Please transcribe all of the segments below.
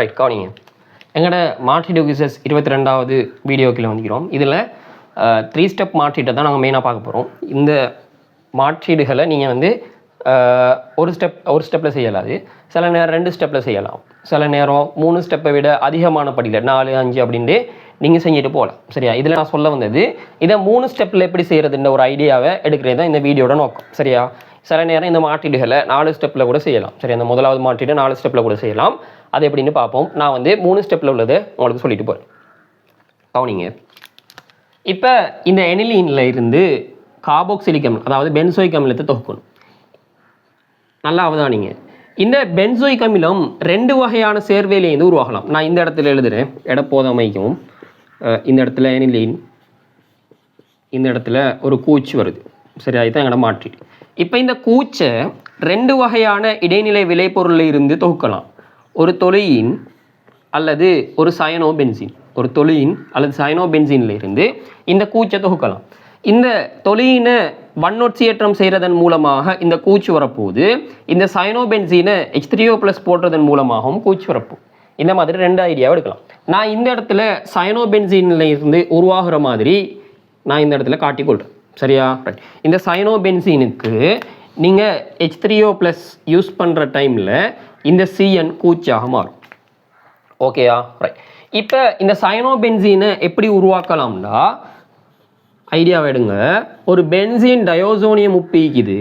Right கவனிங்க எங்களோட மாற்றி யூசஸ் இருபத்தி ரெண்டாவது வீடியோக்கில் வந்துக்கிறோம். இதில் த்ரீ ஸ்டெப் மாற்றீட்டை தான் நாங்கள் மெயினாக பார்க்க போகிறோம் இந்த மாற்றீடுகளை நீங்கள் வந்து ஒரு ஸ்டெப் ஒரு ஸ்டெப்பில் செய்யலாது சில நேரம் ரெண்டு ஸ்டெப்பில் செய்யலாம். சில நேரம் மூணு ஸ்டெப்பை விட அதிகமான படியில் நாலு அஞ்சு அப்படின்ட்டு நீங்கள் செஞ்சுட்டு போகலாம். சரியா? இதில் நான் சொல்ல வந்தது இதை மூணு ஸ்டெப்பில் எப்படி செய்கிறதுன்ற ஒரு ஐடியாவை எடுக்கிறது தான் இந்த வீடியோட நோக்கம். சரியா? சில நேரம் இந்த மாற்றீடுகளை நாலு ஸ்டெப்பில் கூட செய்யலாம். சரி அந்த முதலாவது மாற்றீடு நாலு ஸ்டெப்பில் கூட செய்யலாம். அது எப்படின்னு பார்ப்போம். நான் வந்து மூணு ஸ்டெப்பில் உள்ளதை உங்களுக்கு சொல்லிட்டு போகிறேன் கவனிங்க. இப்போ இந்த எனிலீனில் இருந்து காபோக்சிலிக் அமிலம் அதாவது பென்சோயிக் அமிலத்தை தொகுக்கணும். நல்லா அவதானிங்க. இந்த பென்சோயிக் அமிலம் ரெண்டு வகையான சேர்வையிலேருந்து உருவாகலாம். நான் இந்த இடத்துல எழுதுறேன். இடப்போதமைக்கும் இந்த இடத்துல எனிலின் இந்த இடத்துல ஒரு கூச்சு வருது. சரி அதுதான் எங்கட மாற்றி இப்போ இந்த கூச்சை ரெண்டு வகையான இடைநிலை விளைபொருளில் இருந்து தொகுக்கலாம். ஒரு தொலையின் அல்லது ஒரு சயனோ பென்சின் ஒரு தொலியின் அல்லது சயனோ பென்சின்ல இருந்து இந்த கூச்சை தொகுக்கலாம். இந்த தொலியினை வண்ணொட்சியேற்றம் செய்கிறதன் மூலமாக இந்த கூச்சு வரப்போகுது. இந்த சயனோ பென்சீனை எச் ப்ளஸ் போடுறதன் மூலமாகவும் கூச்சு வரப்போகுது. இந்த மாதிரி ரெண்டு ஐடியாவை எடுக்கலாம். நான் இந்த இடத்துல சயனோ பென்சீன்ல இருந்து உருவாகிற மாதிரி நான் இந்த இடத்துல காட்டிக்கொள்கிறேன் சரியா? ரைட் இந்த சயனோ பென்சினுக்கு நீங்கள் ஹெச் த்ரீஓ ப்ளஸ் யூஸ் பண்ணுற டைமில் இந்த சிஎன் கூச்சாக மாறும். ஓகேயா ரைட் இப்போ இந்த சயனோபென்சீனை எப்படி உருவாக்கலாம்னா ஐடியாவை எடுங்க. ஒரு பென்சின் டயோசோனியம் உப்பு இருக்குது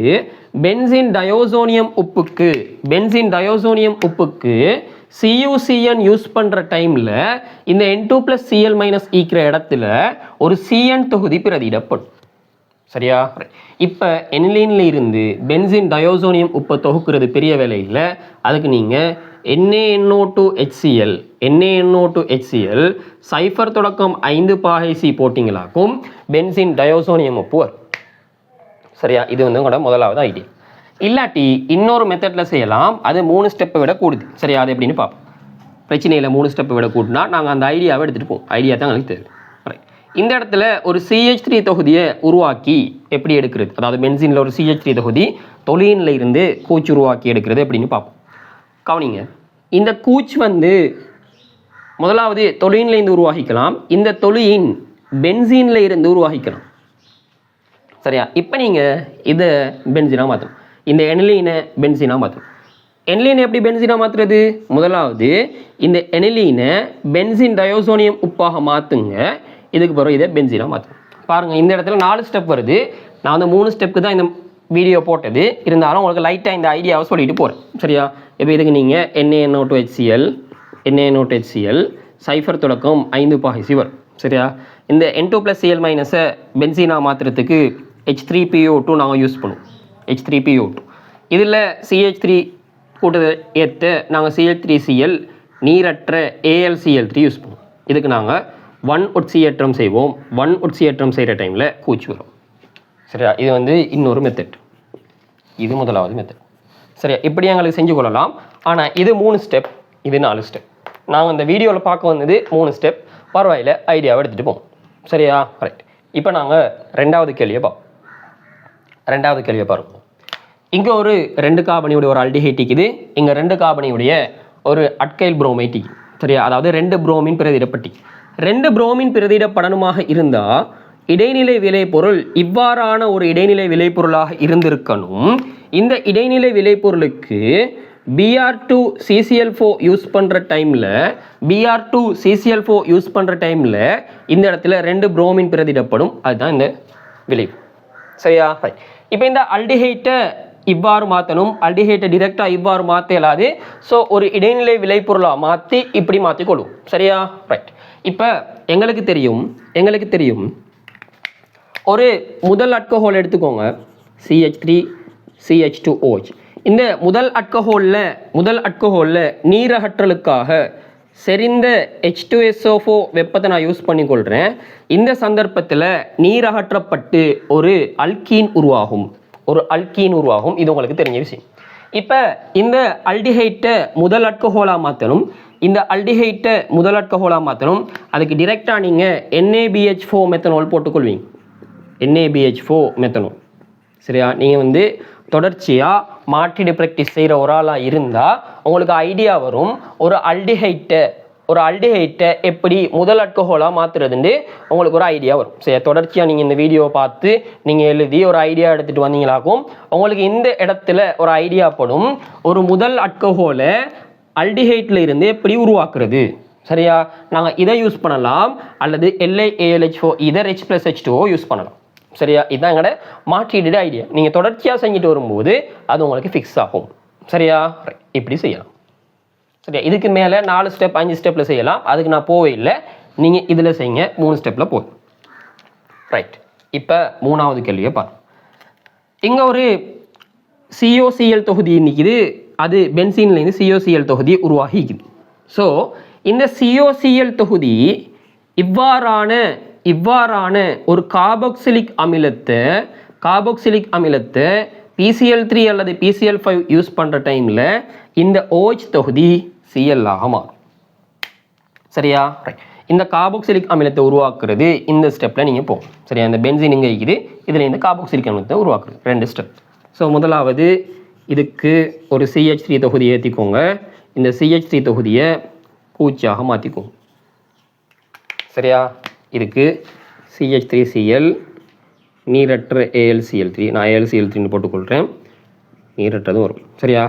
பென்சின் டயோசோனியம் உப்புக்கு பென்சின் டயோசோனியம் உப்புக்கு சியூசிஎன் யூஸ் பண்ணுற டைமில் இந்த N two plus CL minus ஈக்கிற இடத்துல ஒரு சிஎன் தொகுதி பிரதியிடப்படும். சரியா? இப்போ எனிலீனில் இருந்து பென்சின் டயோசோனியம் உப்பை தொகுக்கிறது பெரிய வேலை இல்லை அதுக்கு நீங்கள் NANO two HCL NANO two HCL cipher தொடக்கம் ஐந்து பாகை சி போட்டிங்களாக்கும் பென்சின் டயோசோனியம் உப்பு சரியா? இது வந்து உங்களோட முதலாவது ஐடியா. இல்லாட்டி இன்னொரு மெத்தடில் செய்யலாம். அது மூணு ஸ்டெப்பை விட கூடுது. சரியா? அது எப்படின்னு பார்ப்போம். பிரச்சனையில் மூணு ஸ்டெப்பை விட கூட்டினா நாங்கள் அந்த ஐடியாவை எடுத்துகிட்டு போவோம். ஐடியா தான் எங்களுக்கு தேவை இந்த இடத்துல ஒரு சிஹெச் த்ரீ தொகுதியை உருவாக்கி எப்படி எடுக்கிறது? அதாவது பென்சினில் ஒரு சிஹெச் த்ரீ தொகுதி தொலியின்ல இருந்து கூச்சு உருவாக்கி எடுக்கிறது அப்படின்னு பார்ப்போம். கவனிங்க. இந்த கூச் வந்து முதலாவது தொலியின்ல இருந்து உருவாகிக்கலாம். இந்த தொலியின் பென்சீன்ல இருந்து உருவாகிக்கலாம். சரியா? இப்போ நீங்கள் இதை பென்சினாக மாற்றணும் இந்த எனிலீனை பென்சினாக மாற்றணும் எனிலீனை எப்படி பென்சினாக மாற்றுறது முதலாவது இந்த எனிலீனை பென்சின் டயோசோனியம் உப்பாக மாற்றுங்க இதுக்கு பிறகு இதை பென்சினாக மாற்றணும் பாருங்கள் இந்த இடத்துல நாலு ஸ்டெப் வருது. நான் வந்து மூணு ஸ்டெப்புக்கு தான் இந்த வீடியோ போட்டது. இருந்தாலும் உங்களுக்கு லைட்டாக இந்த ஐடியாவை சொல்லிட்டு போகிறேன் சரியா? இப்போ இதுக்கு நீங்கள் NANO two HCL NANO two HCL cipher தொடக்கம் ஐந்து பாகை சிவர். சரியா? இந்த என் டூ ப்ளஸ் சிஎல் மைனஸை பென்சீனா மாற்றுறதுக்கு ஹெச் த்ரீ பிஓ டூ நாங்கள் யூஸ் பண்ணுவோம். ஹெச் த்ரீ பிஓ டூ இதில் சிஹெச் த்ரீ கூட்டத்தை ஏற்ற நாங்கள் சிஹெச் த்ரீ சிஎல் நீரற்ற ஏஎல்சிஎல் த்ரீ யூஸ் பண்ணுவோம். இதுக்கு நாங்கள் ஒன் உட்சியேற்றம் செய்வோம். ஒன் உட்சியேற்றம் செய்கிற டைமில் கூச்சு வரும். சரியா? இது வந்து இன்னொரு மெத்தட் இது முதலாவது மெத்தட் சரியா? இப்படி எங்களுக்கு செஞ்சு கொள்ளலாம். ஆனால் இது மூணு ஸ்டெப் இது நாலு ஸ்டெப் நாங்கள் இந்த வீடியோவில் பார்க்க வந்தது மூணு ஸ்டெப் பரவாயில்ல ஐடியாவை எடுத்துகிட்டு போவோம். சரியா? ரைட் இப்போ நாங்கள் ரெண்டாவது கேள்வியை பார்ப்போம் ரெண்டாவது கேள்வியை பாருங்கள் இங்கே ஒரு ரெண்டு காபனியுடைய ஒரு அல்டிஹைட்டிக்குது இங்கே ரெண்டு காபனியுடைய ஒரு அட்கைல் புரோமைட் இருக்குது சரியா? அதாவது ரெண்டு புரோமின் பிரதிடப்பட்டி ரெண்டு புரோமின் பிரதியிடப்படணுமாக இருந்தால் இடைநிலை விளைபொருள் இவ்வாறான ஒரு இடைநிலை விளைபொருளாக இருந்திருக்கணும். இந்த இடைநிலை விளைபொருளுக்கு Br two CCl four use பண்ணுற டைமில் Br two CCl four use பண்ணுற டைமில் இந்த இடத்துல ரெண்டு புரோமின் பிரதிடப்படும் அதுதான் இந்த விளைவு. சரியா? இப்போ இந்த அல்டிஹைட்டை இவ்வாறு மாற்றணும் அல்டிஹைட்டை டிரெக்டாக இவ்வாறு மாற்ற இயலாது. ஸோ ஒரு இடைநிலை விளைபொருளாக மாற்றி இப்படி மாற்றிக்கொள்ளும் சரியா? ரைட் இப்போ எங்களுக்கு தெரியும் எங்களுக்கு தெரியும். ஒரு முதல் அட்கஹோல் எடுத்துக்கோங்க. CH three CH two OH இந்த முதல் அட்கஹோலில் முதல் அட்கஹோலில் நீரகற்றலுக்காக செறிந்த ஹெச் டூ எஸ்ஓஃபோ வெப்பத்தை நான் யூஸ் பண்ணிக்கொள்கிறேன் இந்த சந்தர்ப்பத்தில் நீர் அகற்றப்பட்டு ஒரு அல்கீன் உருவாகும். ஒரு அல்கீன் உருவாகும். இது உங்களுக்கு தெரிஞ்ச விஷயம். இப்போ இந்த அல்டிஹைட்டை முதல் அட்கஹோலாக மாற்றணும் இந்த அல்டிஹைட்டை முதல் அட்கஹோலாக மாற்றணும் அதுக்கு டிரெக்டாக நீங்கள் என்ஏபிஹெச் ஃபோ மெத்தனால் போட்டுக்கொள்வீங்க. என்ஏபிஹெச் ஃபோ மெத்தனால் சரியா? நீங்கள் வந்து தொடர்ச்சியாக மாற்றீடு ப்ராக்டிஸ் செய்கிற ஒரு ஆளாக இருந்தால் உங்களுக்கு ஐடியா வரும் ஒரு அல்டிஹைட்டை ஒரு அல்டிஹைட்டை எப்படி முதல் அட்கோஹோலாக மாற்றுறதுன்னு உங்களுக்கு ஒரு ஐடியா வரும். சரி தொடர்ச்சியாக நீங்கள் இந்த வீடியோவை பார்த்து நீங்கள் எழுதி ஒரு ஐடியா எடுத்துகிட்டு வந்தீங்களாக்கும் உங்களுக்கு இந்த இடத்துல ஒரு ஐடியா படும். ஒரு முதல் அல்கஹோலை அல்டிஹைட்டில் இருந்து எப்படி உருவாக்குறது? சரியா? நாங்கள் இதை யூஸ் பண்ணலாம். அல்லது LI ALH four ether H plus H two O use பண்ணலாம். சரியா? இதுதான் எங்களோட மாற்றீடு ஐடியா நீங்கள் தொடர்ச்சியாக செஞ்சுட்டு வரும்போது அது உங்களுக்கு ஃபிக்ஸ் ஆகும். சரியா? இப்படி செய்யலாம். சரியா? இதுக்கு மேலே நாலு ஸ்டெப் அஞ்சு ஸ்டெப்பில் செய்யலாம். அதுக்கு நான் போவே இல்லை. நீங்கள் இதில் செய்யுங்க. மூணு ஸ்டெப்பில் போதும் ரைட் இப்போ மூணாவது கேள்வியை பாரு இங்கே ஒரு சிஓசிஎல் தொகுதி நிற்கிது அது பென்சீன்லேருந்து சிஓசிஎல் தொகுதி உருவாகிக்குது. ஸோ இந்த சிஓசிஎல் தொகுதி இவ்வாறான இவ்வாறான ஒரு காபோக்சிலிக் அமிலத்தை காபோக்சிலிக் அமிலத்தை பிசிஎல் த்ரீ அல்லது பிசிஎல் ஃபைவ் யூஸ் பண்ணுற டைமில் இந்த OH தொகுதி சிஎல் ஆக மாறும். சரியா? ரைட் இந்த காபோக்சிலிக் அமிலத்தை உருவாக்குறது இந்த ஸ்டெப்பில் நீங்கள் போகும் சரியா? இந்த பென்சின் இங்கே இருக்குது. இதில் இந்த காபோக்சிலிக் அமிலத்தை உருவாக்குறது. ரெண்டு ஸ்டெப் ஸோ முதலாவது இதுக்கு ஒரு சிஹெச் த்ரீ தொகுதியை ஏற்றிக்கோங்க இந்த சிஹெச் த்ரீ தொகுதியை பூச்சியாக மாற்றிக்கோங்க சரியா? இதுக்கு சிஹெச் த்ரீ சிஎல் நீரற்ற ஏஎல்சிஎல் த்ரீ நான் ஏஎல்சிஎல் த்ரீன்னு போட்டுக்கொள்கிறேன் நீரற்றதும் வரும். சரியா?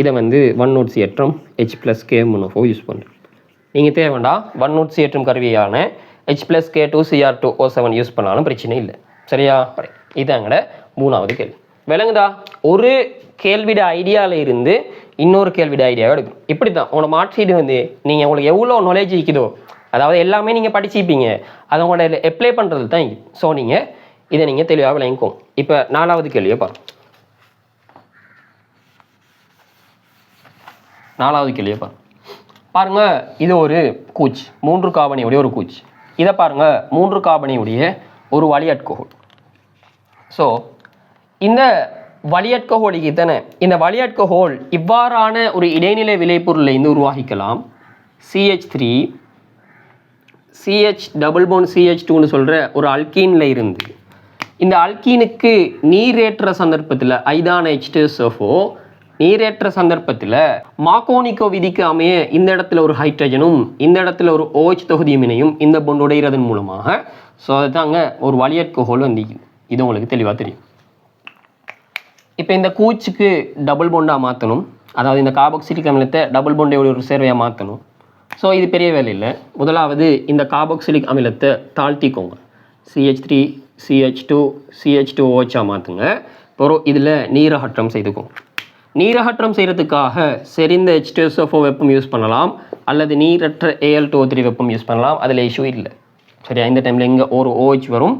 இதை வந்து ஒன் நோட் ஏற்றம் ஹெச் ப்ளஸ் கே முன்னோ யூஸ் பண்ணுறேன் நீங்கள் தேவைண்டா ஒன் நோட் ஏற்றும் கருவியான H plus K two CR two O seven use பண்ணாலும் பிரச்சனை இல்லை. சரியா? இதாங்கட மூணாவது கேள்வி. விளங்குதா? ஒரு கேள்விட ஐடியாவில் இருந்து இன்னொரு கேள்விட ஐடியாவை எடுக்கும் இப்படி தான் உங்களோட மார்க்ஷீட் வந்து நீங்கள் உங்களுக்கு எவ்வளோ நாலேஜ் இருக்குதோ அதாவது எல்லாமே நீங்கள் படிச்சுப்பீங்க அதை உங்களோட அப்ளை பண்ணுறது தான் ஸோ நீங்கள் இதை நீங்கள் தெளிவாக விளங்கிக்கோங்க. இப்போ நாலாவது கேள்வியை பாருங்கள் நாலாவது கேள்வியை பாருங்க. பாருங்க இது ஒரு கூச். மூன்று காபனியுடைய ஒரு கூச். இதை பாருங்க மூன்று காபனியுடைய ஒரு வழியட்கோல் ஸோ இந்த வழியட்கோலிக்கு தானே இந்த வழியட்கோல் இவ்வாறான ஒரு இடைநிலை விளைபொருளை இருந்து உருவாகிக்கலாம் CH three CH double bond CH டூன்னு சொல்கிற ஒரு அல்கீனில் இருந்து. இந்த அல்கீனுக்கு நீரேற்ற சந்தர்ப்பத்தில் ஐதான ஹெச்டோசோஃபோ நீரேற்ற சந்தர்ப்பத்தில் மாக்கோனிக்கோ விதிக்கு அமைய இந்த இடத்துல ஒரு ஹைட்ரஜனும் இந்த இடத்துல ஒரு ஓஹெச் தொகுதியும் இணையும் இந்த பொண்டு உடைகிறதன் மூலமாக. ஸோ அதுதாங்க ஒரு வலியற்கோகோல் வந்து இது உங்களுக்கு தெளிவாக தெரியும். இப்போ இந்த கூச்சுக்கு டபுள் பொண்டாக மாற்றணும் அதாவது இந்த கார்பாக்சிலிக் அமிலத்தை டபுள் பொண்டையோட ஒரு சேர்வையாக மாற்றணும் ஸோ இது பெரிய வேலை இல்லை. முதலாவது இந்த காபோக்சிலிக் அமிலத்தை தாழ்த்திக்கோங்க. CH three CH two CH two ஓச்சா மாற்றுங்க அப்புறம் இதில் நீரகற்றம் செய்துக்கோங்க. நீரகற்றம் செய்கிறதுக்காக செறிந்த ஹெச்டிஎஸ்எஃப்ஓ வெப்பம் யூஸ் பண்ணலாம். அல்லது நீரற்ற ஏஎல் டூ த்ரீ வெப்பம் யூஸ் பண்ணலாம். அதில் இஷ்யூ இல்லை. சரியா? இந்த டைமில் இங்கே ஒரு ஓஹெச் வரும்.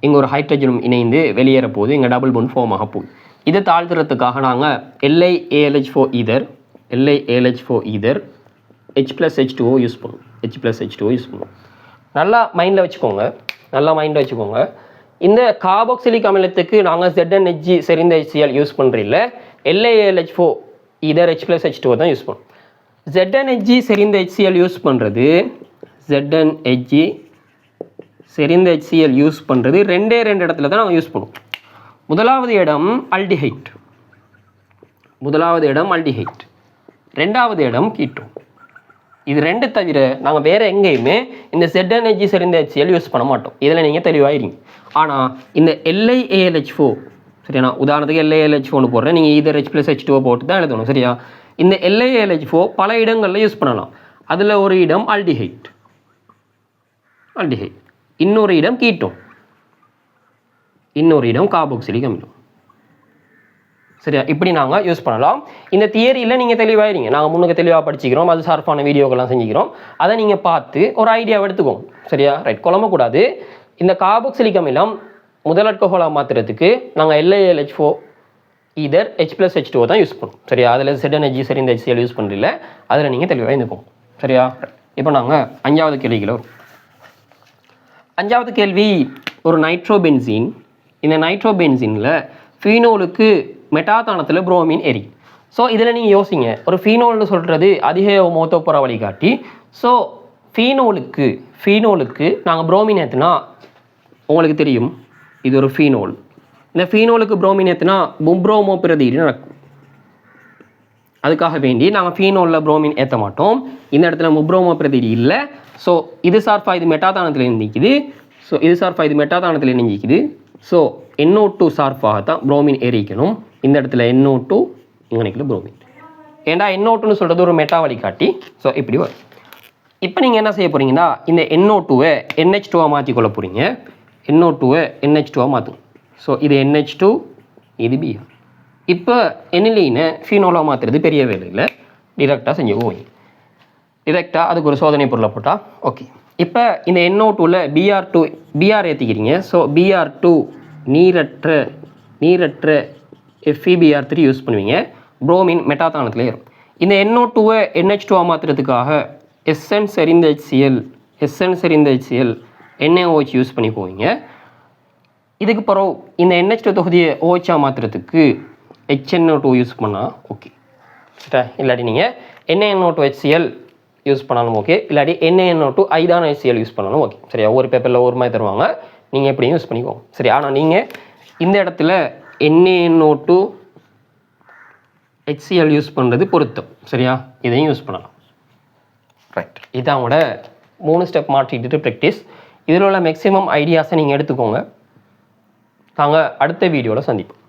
இங்கே ஒரு ஹைட்ரஜனும் இணைந்து வெளியேற போகுது. இங்கே டபுள் பொன் ஃபார்ம் ஆக போகுது. இதை தாழ்த்துறதுக்காக நாங்கள் Li AlH four ether LI ALH four ether H plus H two O use பண்ணும் H plus H two O use பண்ணும் நல்லா மைண்டில் வச்சுக்கோங்க. நல்லா மைண்டில் வச்சுக்கோங்க. இந்த கார்பாக்சிலிக் அமிலத்துக்கு நாங்கள் ZnHg செறிந்த HCl யூஸ் பண்ணுறதில்ல LIALH four ether H plus H two தான் யூஸ் பண்ணும். ZnHg செறிந்த ஹெச்சிஎல் யூஸ் பண்ணுறது ZnHg செறிந்த ஹெச்சிஎல் யூஸ் பண்ணுறது ரெண்டே ரெண்டு இடத்துல தான் நாங்கள் யூஸ் பண்ணுவோம் முதலாவது இடம் அல்டிஹைட் முதலாவது இடம் அல்டிஹைட் ரெண்டாவது இடம் கீட்டோ இது ரெண்டு தவிர நாங்கள் வேறு எங்கேயுமே இந்த ZnHg செறிந்த ஹெச்சிஎல் யூஸ் பண்ண மாட்டோம். இதில் நீங்கள் தெளிவாயிருங்க ஆனால் இந்த எல்ஐஏஎல்ஹெச் ஃபோ சரியா? நான் உதாரணத்துக்கு எல்ஏஎல்ஹெச் ஃபோனு போடுறேன். நீங்கள் இதர் ஹெச் ப்ளஸ் ஹெச் டூ போட்டு தான் எழுதணும் சரியா? இந்த எல்ஏஎல்ஹெச் ஃபோ பல இடங்களில் யூஸ் பண்ணலாம். அதில் ஒரு இடம் அல்டிஹைட் அல்டிஹைட் இன்னொரு இடம் கீட்டோன் இன்னொரு இடம் காபோக்சிலிக் அமிலம் சரியா? இப்படி நாங்கள் யூஸ் பண்ணலாம். இந்த தியரியில் நீங்கள் தெளிவாயிருங்க. நாங்கள் முன்னுக்கு தெளிவாக படிச்சுக்கிறோம். அது சார்பான வீடியோக்கெல்லாம் செஞ்சுக்கிறோம். அதை நீங்கள் பார்த்து ஒரு ஐடியாவை எடுத்துக்கோங்க. சரியா? ரைட் குழம்பக்கூடாது. இந்த காபோக்சிலிக் அமிலம் முதல் அல்கஹோலாக மாற்றுறதுக்கு நாங்கள் LILH four ether H plus H two தான் யூஸ் பண்ணுவோம். சரியா? அதில் செடன் ஹெச்ஜி சரி இந்த ஹெச்சிஎல் யூஸ் பண்ணுறதில்ல அதில் நீங்கள் தெளிவாக இருந்துக்கோங்க சரியா? இப்போ நாங்கள் அஞ்சாவது கேள்விகளை வரும் அஞ்சாவது கேள்வி ஒரு நைட்ரோபென்சின் இந்த நைட்ரோபென்சினில் ஃபீனோலுக்கு மெட்டாதானத்தில் புரோமின் எரி ஸோ இதில் நீங்கள் யோசிங்க. ஒரு ஃபீனோல்னு சொல்கிறது அதிக மோத்தோப்புற வழிகாட்டி. ஸோ ஃபீனோலுக்கு ஃபீனோலுக்கு நாங்கள் புரோமின் ஏற்றுனா உங்களுக்கு தெரியும். இது ஒரு ஃபீனோல் இந்த ஃபீனோலுக்கு புரோமின் ஏற்றுனா பும்ப்ரோமோ பிரதீடு நடக்கும். அதுக்காக வேண்டி நாங்கள் ஃபீனோலில் புரோமின் ஏற்ற மாட்டோம். இந்த இடத்துல முப்ரோமோ பிரதீடு இல்லை. ஸோ இது சார்பா இது மெட்டாதானத்தில் நிற்கிது ஸோ இது சார்பா இது மெட்டாதானத்தில் நிற்கிது ஸோ என்ஓ டூ சார்பாக தான் புரோமின் எரிக்கணும் இந்த இடத்துல என்ஓ டூ இங்கே நிற்கல புரோமின் ஏண்டா என்ஓ டூன்னு சொல்கிறது ஒரு மெட்டா வழிகாட்டி? ஸோ இப்படி வரும். இப்போ நீங்கள் என்ன செய்ய போகிறீங்கன்னா இந்த என்ஓ டூவை என்ஹெச் டூவாக மாற்றிக்கொள்ள போகிறீங்க என்ஓ டூவை என்ஹெச் டூவாக மாற்றும் ஸோ இது என்ஹெச் டூ இது பிஆர் இப்போ எனிலீனை ஃபீனோலாக மாற்றுறது பெரிய வேலையில் டிரெக்டாக செஞ்சு போவீங்க. டிரெக்டாக அதுக்கு ஒரு சோதனை பொருளை போட்டால் ஓகே இப்போ இந்த என்ஓ டூவில் பிஆர் டூ பிஆர் ஏற்றிக்கிறீங்க ஸோ பிஆர் டூ நீரற்ற நீரற்ற எஃபிபிஆர் த்ரீ யூஸ் பண்ணுவீங்க. புரோமின் மெட்டாத்தானத்துலேயே ஏறும் இந்த என்ஓ டூவை என்ஹெச் டூவாக மாற்றுறதுக்காக எஸ்என் செறிந்த ஹெச்சிஎல் எஸ்என் செறிந்த ஹெச்சிஎல் என்ஏஓஹெச் யூஸ் பண்ணி போவீங்க. இதுக்கு பிறகு இந்த என்ஹெச் டூ தொகுதியை ஓஹெச்ஆ மாற்றுறதுக்கு ஹெச்என்ஓ டூ யூஸ் பண்ணால் ஓகே சரியா இல்லாட்டி நீங்கள் என்ஏஎன்ஓ டூ ஹெச்சிஎல் யூஸ் பண்ணாலும் ஓகே இல்லாட்டி என்ஏஎன்ஓ டூ ஐதான ஹெச்சிஎல் யூஸ் பண்ணாலும் ஓகே சரியா? ஒவ்வொரு பேப்பரில் ஒரு மாதிரி தருவாங்க. நீங்கள் எப்படியும் யூஸ் பண்ணிக்கோங்க. சரி ஆனால் நீங்கள் இந்த இடத்துல என்ஏஎன்ஓ டூ ஹெச்சிஎல் யூஸ் பண்ணுறது பொருத்தம். சரியா? இதையும் யூஸ் பண்ணலாம். ரைட் இதான் உங்களோட மூணு ஸ்டெப் மாற்றிட்டு ப்ராக்டிஸ் இதில் உள்ள மேக்ஸிமம் ஐடியாஸை நீங்கள் எடுத்துக்கோங்க. நாங்கள் அடுத்த வீடியோவில் சந்திப்போம்.